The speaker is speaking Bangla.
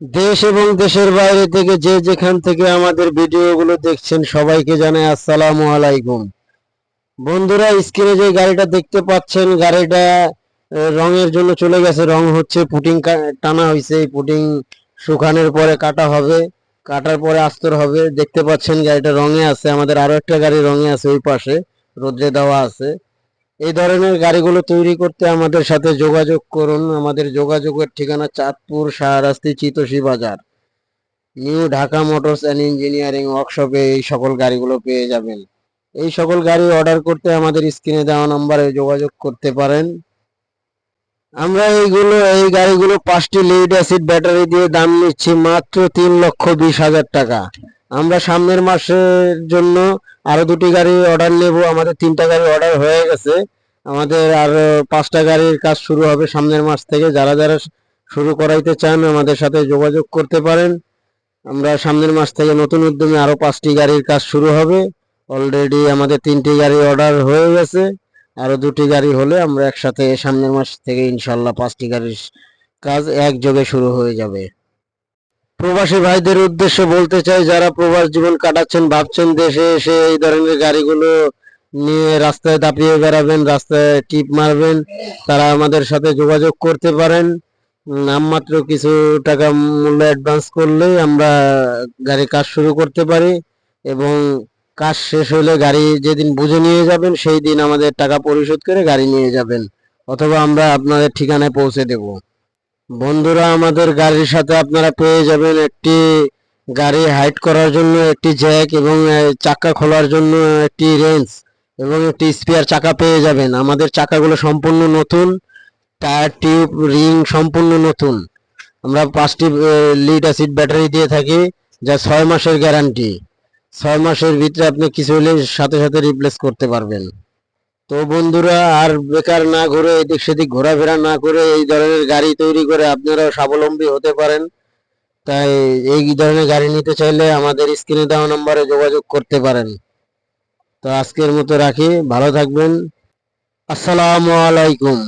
দেশ এবং দেশের বাইরে থেকে যে যেখান থেকে আমাদের ভিডিওগুলো দেখছেন সবাইকে জানাই আসসালামু আলাইকুম। বন্ধুরা, স্ক্রিনে যে গাড়িটা দেখতে পাচ্ছেন, গাড়িটা রঙের জন্য চলে গেছে। রং হচ্ছে পুটিং টানা হয়েছে এই পুটিং শুকানোর পরে কাটা হবে, কাটার পরে আস্তর হবে। দেখতে পাচ্ছেন গাড়িটা রঙে আছে। আমাদের আরও একটা গাড়ি রঙে আছে ওই পাশে। রোদ্রে দেওয়া আছে। এই ধরনের গাড়িগুলো তৈরি করতে আমাদের সাথে যোগাযোগ করুন। আমাদের যোগাযোগের ঠিকানা চাঁদপুর, শাহরাস্তি, চিতোষী বাজার। New Dhaka motors and engineering ওয়ার্কশপে এই সকল গাড়িগুলো পেয়ে যাবেন। এই সকল গাড়ি অর্ডার করতে আমাদের স্ক্রিনে দেওয়া নম্বরে যোগাযোগ করতে পারেন। আমরা এইগুলো, এই গাড়িগুলো পাঁচটি লিড অ্যাসিড ব্যাটারি দিয়ে দাম নিচ্ছি মাত্র তিন লক্ষ বিশ হাজার টাকা। আমরা সামনের মাসের জন্য আরও দুটি গাড়ি অর্ডার নেব। আমাদের তিনটা গাড়ি অর্ডার হয়ে গেছে। আমাদের আর পাঁচটা গাড়ির কাজ শুরু হবে সামনের মাস থেকে। যারা যারা শুরু করাইতে চান, আমাদের সাথে যোগাযোগ করতে পারেন। আমরা সামনের মাস থেকে নতুন উদ্যমে আরও পাঁচটি গাড়ির কাজ শুরু হবে। অলরেডি আমাদের তিনটি গাড়ি অর্ডার হয়ে গেছে। আরও দুটি গাড়ি হলে আমরা একসাথে সামনের মাস থেকে ইনশাল্লাহ পাঁচটি গাড়ির কাজ একযোগে শুরু হয়ে যাবে। প্রবাসী ভাইদের উদ্দেশ্যে বলতে চাই, যারা প্রবাস জীবন কাটাচ্ছেন, ভাবছেন দেশে এসে এই ধরনের গাড়িগুলো নিয়ে রাস্তায় দাপিয়ে বেড়াবেন, রাস্তায় টিপ মারবেন, তারা আমাদের সাথে যোগাযোগ করতে পারেন। নামমাত্র কিছু টাকা মূল্য অ্যাডভান্স করলেই আমরা গাড়ি কাজ শুরু করতে পারি এবং কাজ শেষ হলে গাড়ি যেদিন বুঝে নিয়ে যাবেন, সেই দিন আমাদের টাকা পরিশোধ করে গাড়ি নিয়ে যাবেন। অথবা আমরা আপনাদের ঠিকানায় পৌঁছে দেব। বন্ধুরা, আমাদের গাড়ির সাথে আপনারা পেয়ে যাবেন একটি গাড়ি হাইট করার জন্য, একটি জ্যাক এবং চাকা খোলার জন্য একটি রেঞ্জ এবং একটি স্পেয়ার চাকা পেয়ে যাবেন। আমাদের চাকাগুলো সম্পূর্ণ নতুন টায়ার টিউব রিং সম্পূর্ণ নতুন। আমরা পাঁচটি লিড অ্যাসিড ব্যাটারি দিয়ে থাকি, যা ছয় মাসের গ্যারান্টি ছয় মাসের ভিতরে আপনি কিছু হলে সাথে সাথে রিপ্লেস করতে পারবেন। তো বন্ধুরা, আর বেকার না ঘুরে এদিক সেদিক ঘোরাফেরা না করে এই ধরনের গাড়ি তৈরি করে আপনারাও স্বাবলম্বী হতে পারেন। তাই এই ধরনের গাড়ি নিতে চাইলে আমাদের স্ক্রিনে দেওয়া নম্বরে যোগাযোগ করতে পারেন। তো আজকের মতো রাখি, ভালো থাকবেন। আসসালামু আলাইকুম।